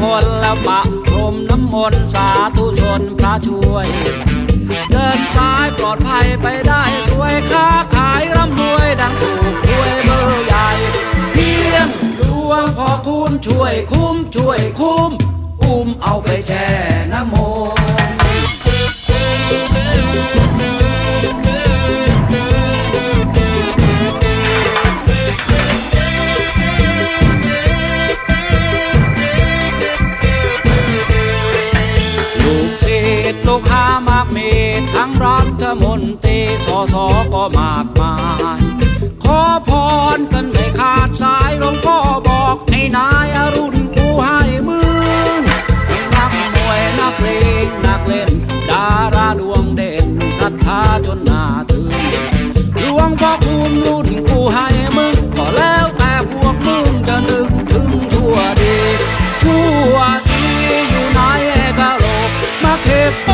คลและปะพรมน้ำมนต์สาธุชนพระช่วย เดินซ้ายปลอดภัยไปได้สวยค้าขายร่ำรวยดังถูกรวยเบอร์ใหญ่เพียงดวงพอคุณช่วยคุ้มช่วยคุ้มอุ้มเอาไปแช่ มนตรีสอสอก็มากมาย ขอพรกันไม่ขาดสายหลวงพ่อบอกให้นายอรุณกูให้มึงนักมวยนักเลงนักเล่น ดาราดวงเด่นศรัทธาจนหน้าถึงหลวงพ่อคูณรุ่นกูให้มึงก็แล้วแต่พวกมึงจะนึกถึงชั่วดีชั่วดีอยู่ไหนกะโหลกมาเขกโ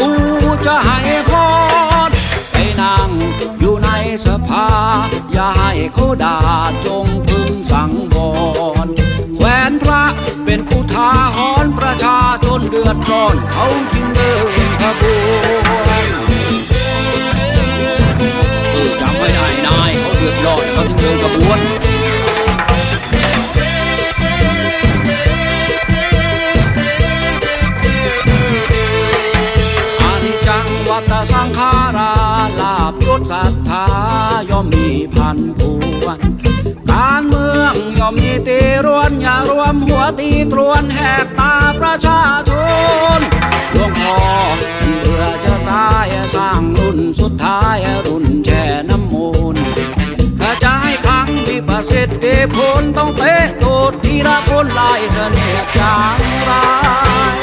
กูจะให้พรไปนั่งอยู่ในสภา อย่าให้เขาด่าจงพึงสังวรแขวนพระเป็นอุทาหรณ์ประชาชนเดือดร้อนเขาจึงเดินขบวน อมมีพันพวนการเมืองย่อมมีตีรวนอย่ารวมหัวตีตรวนแหกตาประชาชนหลวงพ่อทนเบื่อจะตายสร้างรุ่นสุดท้ายรุ่นแช่น้ำมูลถ้าจะให้ครั้งมีประสิทธิผลต้องเตะตูดทีละคนลายเสน่ห์จางไราย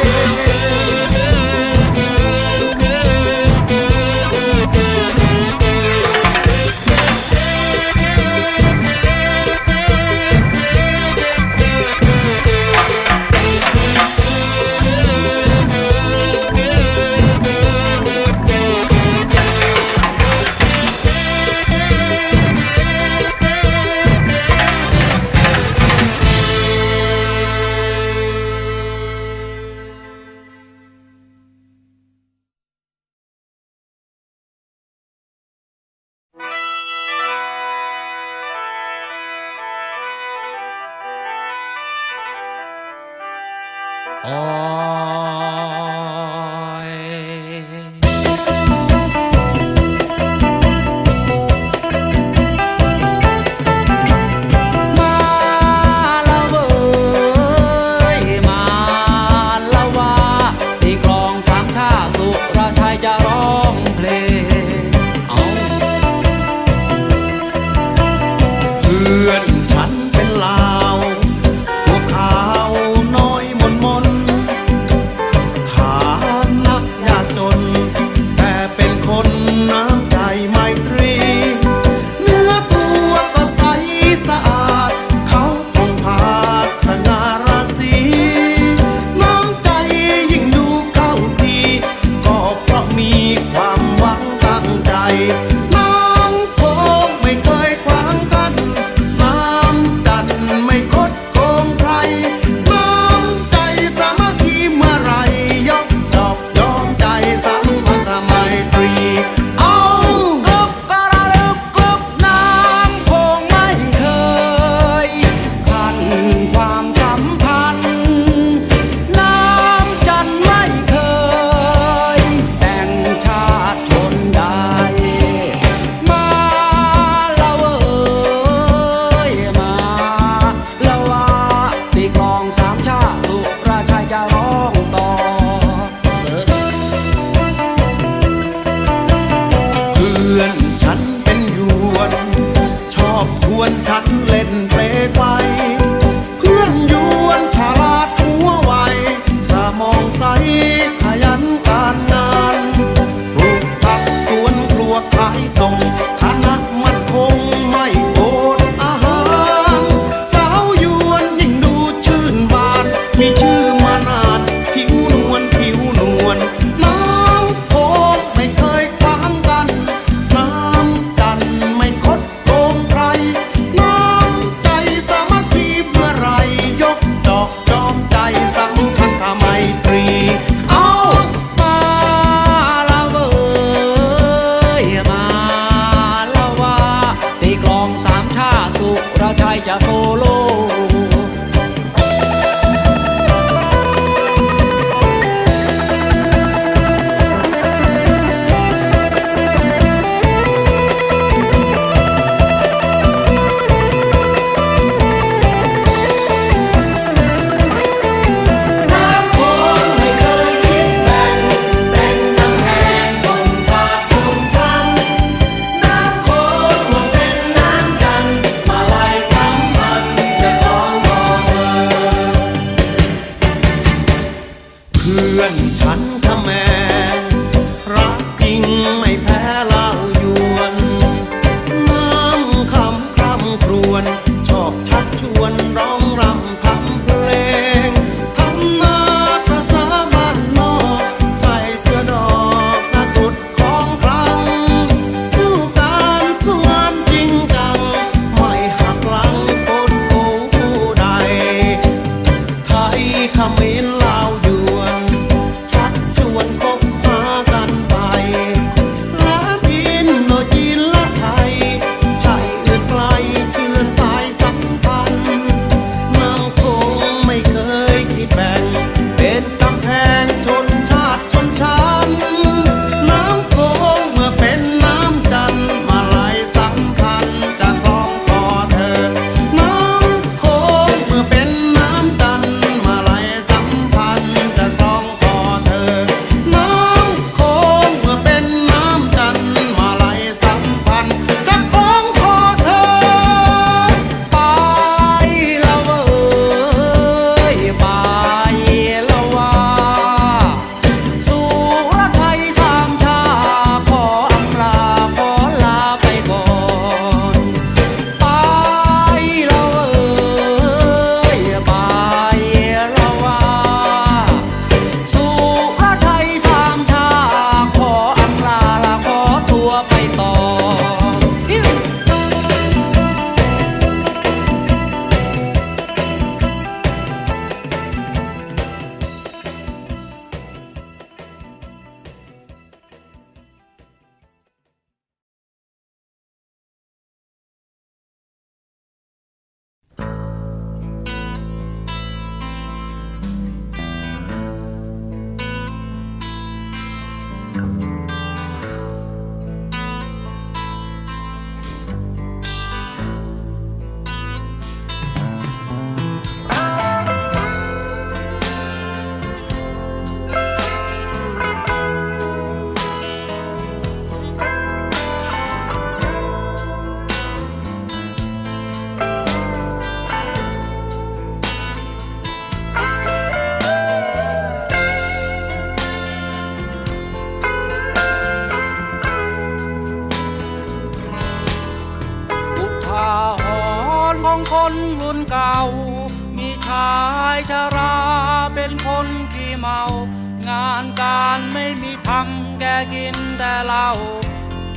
ารไม่มีทำแกกินแต่เหล้า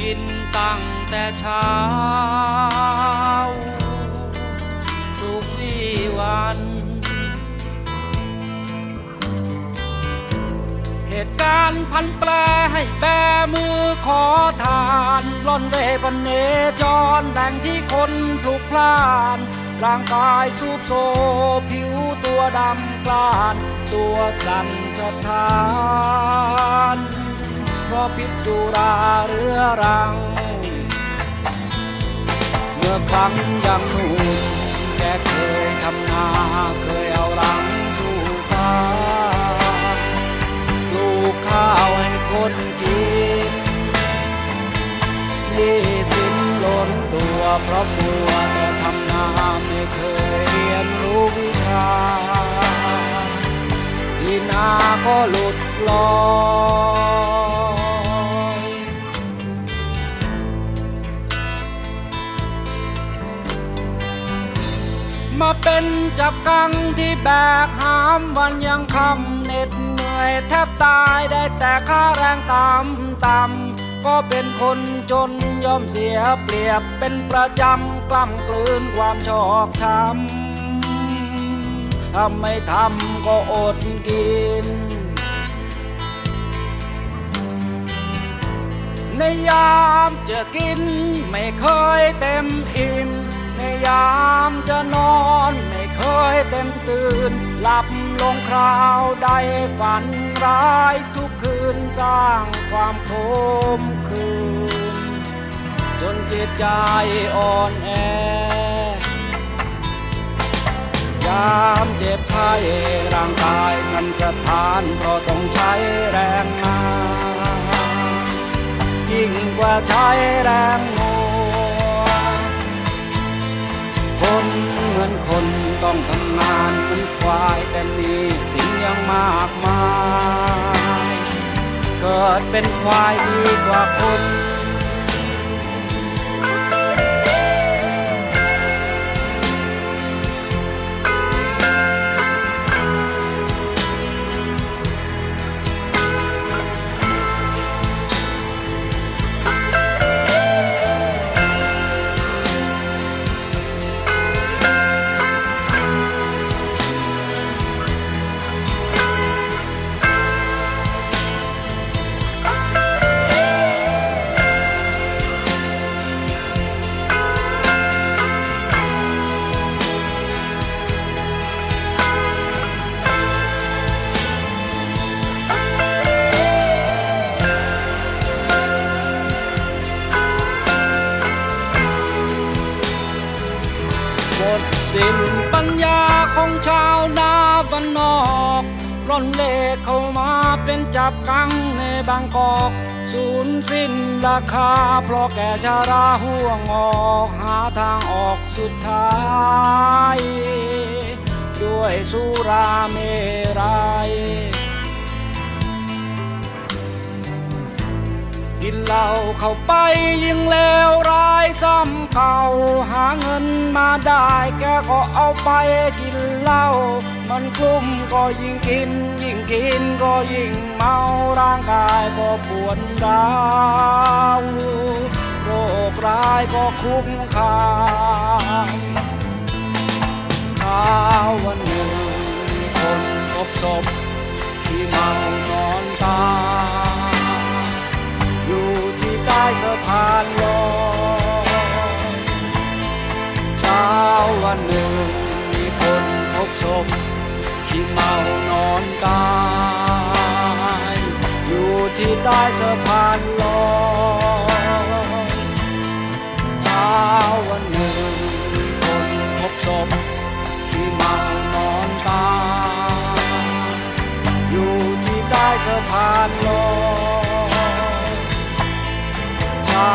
กินตั้งแต่เช้า ทุกวี่วัน เหตุการณ์พันแปรให้แบมือขอทานล่อนเร่ปันเนจรแหล่งที่คนพลุกพล่าน ร่างกายสูบโซผิวตัวดำกลาน ตัวสั่นสะท้าน เพราะพิษสุราเรื้อรัง เมื่อครั้งยังหนุ่มแกเคยทำนาเคยเอารังสู่ฟ้าปลูกข้าวให้คนกินหนี่สิ้นล้นตัวเพราะมัวแต่ทำนาไม่เคย ก็หลุดลอยมาเป็นจับกังที่แบกหามวันยังคำเหน็ดเหนื่อยแทบตายได้แต่ค่าแรงต่ำต่ำก็เป็นคนจนยอมเสียเปรียบเป็นประจำกล้ำกลืนความชอกช้ำ ทำไม่ทำก็อดกิน ในยามจะกินไม่เคยเต็มอิ่ม ในยามจะนอนไม่เคยเต็มตื่น หลับลงคราวใดฝันร้ายทุกคืนสร้างความโคมคืน จนจิตใจอ่อนแอามเจ็บไข้ร่างกายสั่นสะท้านเพราะต้องใช้แรงงานยิ่งกว่าใช้แรงงานคนเหมือนคนต้องทำงานเหมือนควายแต่มีสิ่งยังมากมาย เกิดเป็นควายดีกว่าคน บกังในบางกอกสูญสิ้นราคา เพราะแก่ชาราห่วงออกหาทางออกสุดท้าย ด้วยสุราเมรัยกินเหล้าเข้าไปยิ่งเลวร้ายซ้ำเก่าหาเงินมาได้แกก็เอาไปกินเหล้ามันคลุ้มก็ยิ่งกิน กินก็ยิ่งเมาร่างกายก็ปวดร้าวโรคร้ายก็คุ้มคามข้าววันหนึ่งคนพบศพที่เมาานอนตายอยู่ที่ใต้สะพานลอยเช้าวันหนึ่งคนพบศพขี้เมานอนตายอยู่ที่ใต้สะพานลอยเช้า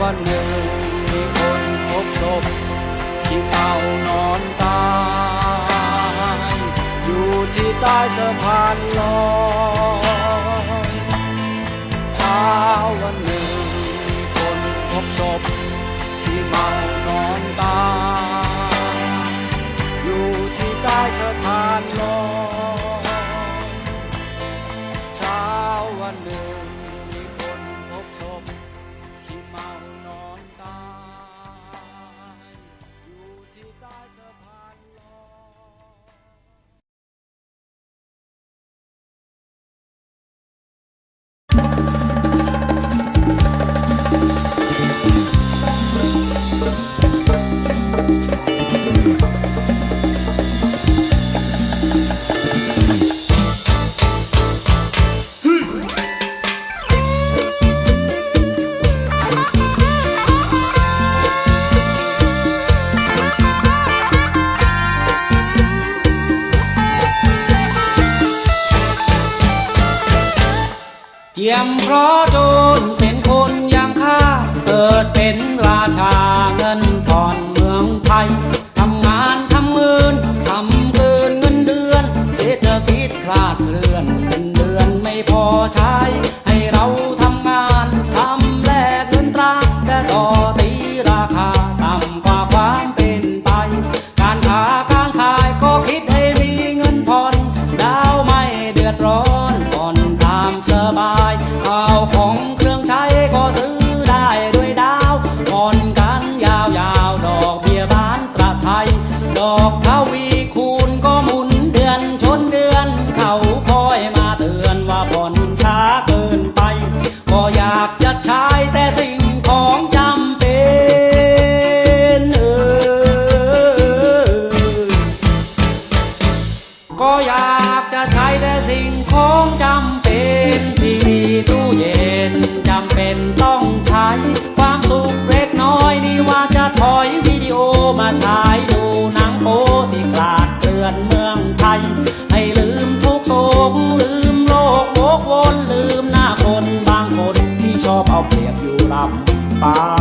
วันหนึ่งมีคนพบศพที่เมานอนายสะพานลอยเช้าวันหนึ่งคนพบศพ เจียมเพราะโจรเป็นคนอย่างข้าเกิดเป็นราชาเงินำ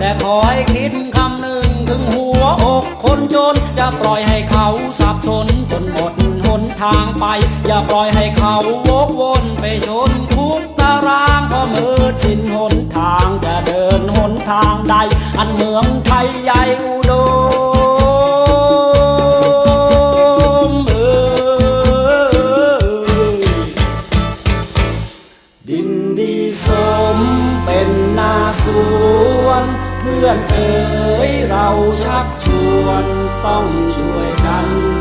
แต่ขอให้คิดคำหนึ่งถึงหัวอกคนจน อย่าปล่อยให้เขาสับสนจนหมดหนทางไป อย่าปล่อยให้เขาวกวนไปชนคุกตารางพราะมือสิ้นหนทางจะเดินหนทางใด อันเมืองไทยใหญ่อุดมเอ่ยดินดีสมเป็นนาสวน เพื่อนเอ๋ยเราชักชวนต้องช่วยกัน